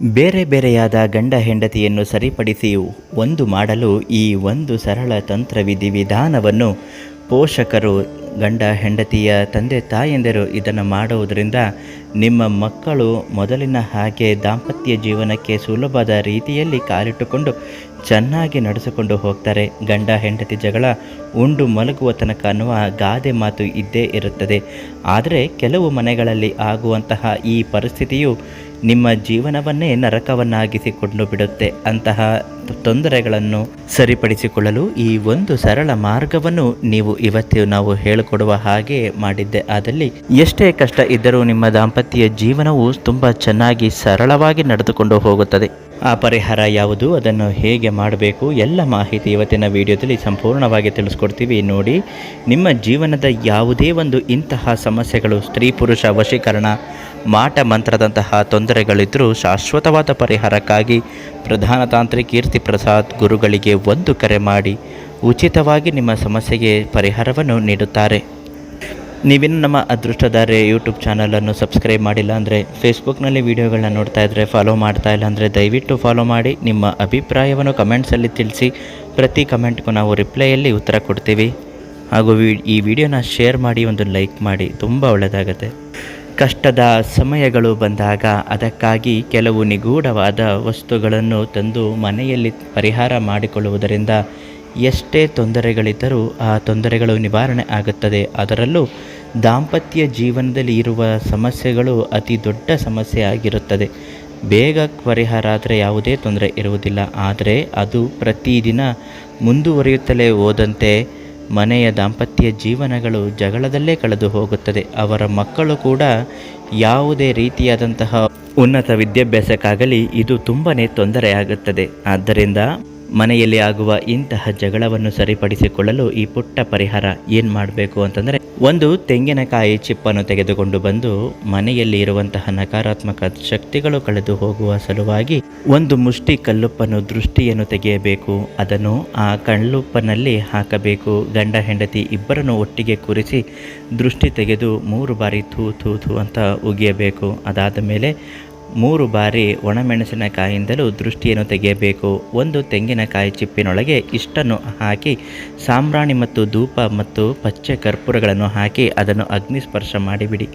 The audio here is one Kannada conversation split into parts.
ಬೇರೆ ಬೇರೆಯಾದ ಗಂಡ ಹೆಂಡತಿಯನ್ನು ಸರಿಪಡಿಸಿ ಒಂದು ಮಾಡಲು ಈ ಒಂದು ಸರಳ ತಂತ್ರ ವಿಧಿವಿಧಾನವನ್ನು ಪೋಷಕರು, ಗಂಡ ಹೆಂಡತಿಯ ತಂದೆ ತಾಯಂದಿರು ಇದನ್ನು ಮಾಡುವುದರಿಂದ ನಿಮ್ಮ ಮಕ್ಕಳು ಮೊದಲಿನ ಹಾಗೆ ದಾಂಪತ್ಯ ಜೀವನಕ್ಕೆ ಸುಲಭದ ರೀತಿಯಲ್ಲಿ ಕಾಲಿಟ್ಟುಕೊಂಡು ಚೆನ್ನಾಗಿ ನಡೆಸಿಕೊಂಡು ಹೋಗ್ತಾರೆ. ಗಂಡ ಹೆಂಡತಿ ಜಗಳ ಉಂಡು ಮಲಗುವ ತನಕ ಅನ್ನುವ ಗಾದೆ ಮಾತು ಇದ್ದೇ ಇರುತ್ತದೆ. ಆದರೆ ಕೆಲವು ಮನೆಗಳಲ್ಲಿ ಆಗುವಂತಹ ಈ ಪರಿಸ್ಥಿತಿಯು ನಿಮ್ಮ ಜೀವನವನ್ನೇ ನರಕವನ್ನಾಗಿಸಿಕೊಂಡು ಬಿಡುತ್ತೆ. ಅಂತಹ ತೊಂದರೆಗಳನ್ನು ಸರಿಪಡಿಸಿಕೊಳ್ಳಲು ಈ ಒಂದು ಸರಳ ಮಾರ್ಗವನ್ನು ನೀವು ಇವತ್ತು ನಾವು ಹೇಳಿಕೊಡುವ ಹಾಗೆ ಮಾಡಿದ್ದೆ. ಆದಲ್ಲಿ ಎಷ್ಟೇ ಕಷ್ಟ ಇದ್ದರೂ ನಿಮ್ಮ ದಾಂಪತ್ಯ ಜೀವನವು ತುಂಬ ಚೆನ್ನಾಗಿ ಸರಳವಾಗಿ ನಡೆದುಕೊಂಡು ಹೋಗುತ್ತದೆ. ಆ ಪರಿಹಾರ ಯಾವುದು? ಅದನ್ನು ಹೇಗೆ ಮಾಡಬೇಕು? ಎಲ್ಲ ಮಾಹಿತಿ ಇವತ್ತಿನ ವಿಡಿಯೋದಲ್ಲಿ ಸಂಪೂರ್ಣವಾಗಿ ತಿಳಿಸ್ಕೊಡ್ತೀವಿ. ನೋಡಿ, ನಿಮ್ಮ ಜೀವನದ ಯಾವುದೇ ಒಂದು ಇಂತಹ ಸಮಸ್ಯೆಗಳು, ಸ್ತ್ರೀ ಪುರುಷ ವಶೀಕರಣ ಮಾಟ ಮಂತ್ರದಂತಹ ತೊಂದರೆಗಳಿದ್ದರೂ ಶಾಶ್ವತವಾದ ಪರಿಹಾರಕ್ಕಾಗಿ ಪ್ರಧಾನ ತಾಂತ್ರಿ ಕೀರ್ತಿ ಪ್ರಸಾದ್ ಗುರುಗಳಿಗೆ ಒಂದು ಕರೆ ಮಾಡಿ ಉಚಿತವಾಗಿ ನಿಮ್ಮ ಸಮಸ್ಯೆಗೆ ಪರಿಹಾರವನ್ನು ನೀಡುತ್ತಾರೆ. ನೀವಿನ್ನು ನಮ್ಮ ಅದೃಷ್ಟದಾರೆ ಯೂಟ್ಯೂಬ್ ಚಾನಲನ್ನು ಸಬ್ಸ್ಕ್ರೈಬ್ ಮಾಡಿಲ್ಲ ಅಂದರೆ ಫೇಸ್ಬುಕ್ನಲ್ಲಿ ವೀಡಿಯೋಗಳನ್ನ ನೋಡ್ತಾ ಇದ್ದರೆ ಫಾಲೋ ಮಾಡ್ತಾ ಇಲ್ಲ ಅಂದರೆ ದಯವಿಟ್ಟು ಫಾಲೋ ಮಾಡಿ, ನಿಮ್ಮ ಅಭಿಪ್ರಾಯವನ್ನು ಕಮೆಂಟ್ಸಲ್ಲಿ ತಿಳಿಸಿ, ಪ್ರತಿ ಕಮೆಂಟ್ಗೂ ನಾವು ರಿಪ್ಲೈಯಲ್ಲಿ ಉತ್ತರ ಕೊಡ್ತೀವಿ. ಹಾಗೂ ಈ ವಿಡಿಯೋನ ಶೇರ್ ಮಾಡಿ, ಒಂದು ಲೈಕ್ ಮಾಡಿ, ತುಂಬ ಒಳ್ಳೆಯದಾಗತ್ತೆ. ಕಷ್ಟದ ಸಮಯಗಳು ಬಂದಾಗ ಅದಕ್ಕಾಗಿ ಕೆಲವು ನಿಗೂಢವಾದ ವಸ್ತುಗಳನ್ನು ತಂದು ಮನೆಯಲ್ಲಿ ಪರಿಹಾರ ಮಾಡಿಕೊಳ್ಳುವುದರಿಂದ ಎಷ್ಟೇ ತೊಂದರೆಗಳಿದ್ದರೂ ಆ ತೊಂದರೆಗಳು ನಿವಾರಣೆ ಆಗುತ್ತದೆ. ಅದರಲ್ಲೂ ದಾಂಪತ್ಯ ಜೀವನದಲ್ಲಿ ಇರುವ ಸಮಸ್ಯೆಗಳು ಅತಿ ದೊಡ್ಡ ಸಮಸ್ಯೆ ಆಗಿರುತ್ತದೆ. ಬೇಗ ಪರಿಹಾರ ಆದರೆ ಯಾವುದೇ ತೊಂದರೆ ಇರುವುದಿಲ್ಲ. ಆದರೆ ಅದು ಪ್ರತಿದಿನ ಮುಂದುವರಿಯುತ್ತಲೇ ಹೋದಂತೆ ಮನೆಯ ದಾಂಪತ್ಯ ಜೀವನಗಳು ಜಗಳದಲ್ಲೇ ಕಳೆದು ಹೋಗುತ್ತದೆ. ಅವರ ಮಕ್ಕಳು ಕೂಡ ಯಾವುದೇ ರೀತಿಯಾದಂತಹ ಉನ್ನತ ವಿದ್ಯಾಭ್ಯಾಸಕ್ಕಾಗಲಿ ಇದು ತುಂಬಾ ತೊಂದರೆಯಾಗುತ್ತದೆ. ಆದ್ದರಿಂದ ಮನೆಯಲ್ಲಿ ಆಗುವ ಇಂತಹ ಜಗಳವನ್ನು ಸರಿಪಡಿಸಿಕೊಳ್ಳಲು ಈ ಪುಟ್ಟ ಪರಿಹಾರ ಏನು ಮಾಡಬೇಕು ಅಂತಂದರೆ, ಒಂದು ತೆಂಗಿನಕಾಯಿ ಚಿಪ್ಪನ್ನು ತೆಗೆದುಕೊಂಡು ಬಂದು ಮನೆಯಲ್ಲಿ ಇರುವಂತಹ ನಕಾರಾತ್ಮಕ ಶಕ್ತಿಗಳು ಕಳೆದು ಹೋಗುವ ಸಲುವಾಗಿ ಒಂದು ಮುಷ್ಟಿ ಕಲ್ಲುಪ್ಪನ್ನು ದೃಷ್ಟಿಯನ್ನು ತೆಗೆಯಬೇಕು. ಅದನ್ನು ಆ ಕಲ್ಲುಪ್ಪನಲ್ಲಿ ಹಾಕಬೇಕು. ಗಂಡ, ಹೆಂಡತಿ ಇಬ್ಬರನ್ನು ಒಟ್ಟಿಗೆ ಕೂರಿಸಿ ದೃಷ್ಟಿ ತೆಗೆದು ಮೂರು ಬಾರಿ ಥೂ ಥೂ ಥೂ ಅಂತ ಉಗಿಯಬೇಕು. ಅದಾದ ಮೇಲೆ ಮೂರು ಬಾರಿ ಒಣಮೆಣಸಿನಕಾಯಿಂದಲೂ ದೃಷ್ಟಿಯನ್ನು ತೆಗೆಯಬೇಕು. ಒಂದು ತೆಂಗಿನಕಾಯಿ ಚಿಪ್ಪಿನೊಳಗೆ ಇಷ್ಟನ್ನು ಹಾಕಿ, ಸಾಂಬ್ರಾಣಿ ಮತ್ತು ಧೂಪ ಮತ್ತು ಪಚ್ಚೆ ಕರ್ಪೂರಗಳನ್ನು ಹಾಕಿ ಅದನ್ನು ಅಗ್ನಿಸ್ಪರ್ಶ ಮಾಡಿಬಿಡಿ.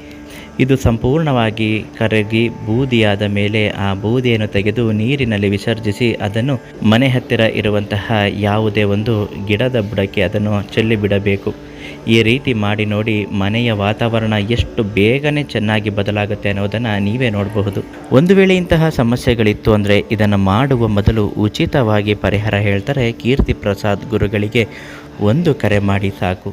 ಇದು ಸಂಪೂರ್ಣವಾಗಿ ಕರಗಿ ಬೂದಿಯಾದ ಮೇಲೆ ಆ ಬೂದಿಯನ್ನು ತೆಗೆದು ನೀರಿನಲ್ಲಿ ವಿಸರ್ಜಿಸಿ ಅದನ್ನು ಮನೆ ಹತ್ತಿರ ಇರುವಂತಹ ಯಾವುದೇ ಒಂದು ಗಿಡದ ಬುಡಕ್ಕೆ ಅದನ್ನು ಚೆಲ್ಲಿಬಿಡಬೇಕು. ಈ ರೀತಿ ಮಾಡಿ ನೋಡಿ ಮನೆಯ ವಾತಾವರಣ ಎಷ್ಟು ಬೇಗನೆ ಚೆನ್ನಾಗಿ ಬದಲಾಗುತ್ತೆ ಅನ್ನೋದನ್ನು ನೀವೇ ನೋಡಬಹುದು. ಒಂದು ವೇಳೆ ಇಂತಹ ಸಮಸ್ಯೆಗಳಿತ್ತು ಅಂದರೆ ಇದನ್ನು ಮಾಡುವ ಮೊದಲು ಉಚಿತವಾಗಿ ಪರಿಹಾರ ಹೇಳ್ತಾರೆ ಕೀರ್ತಿ ಪ್ರಸಾದ್ ಗುರುಗಳಿಗೆ. ಒಂದು ಕರೆ ಮಾಡಿ ಸಾಕು.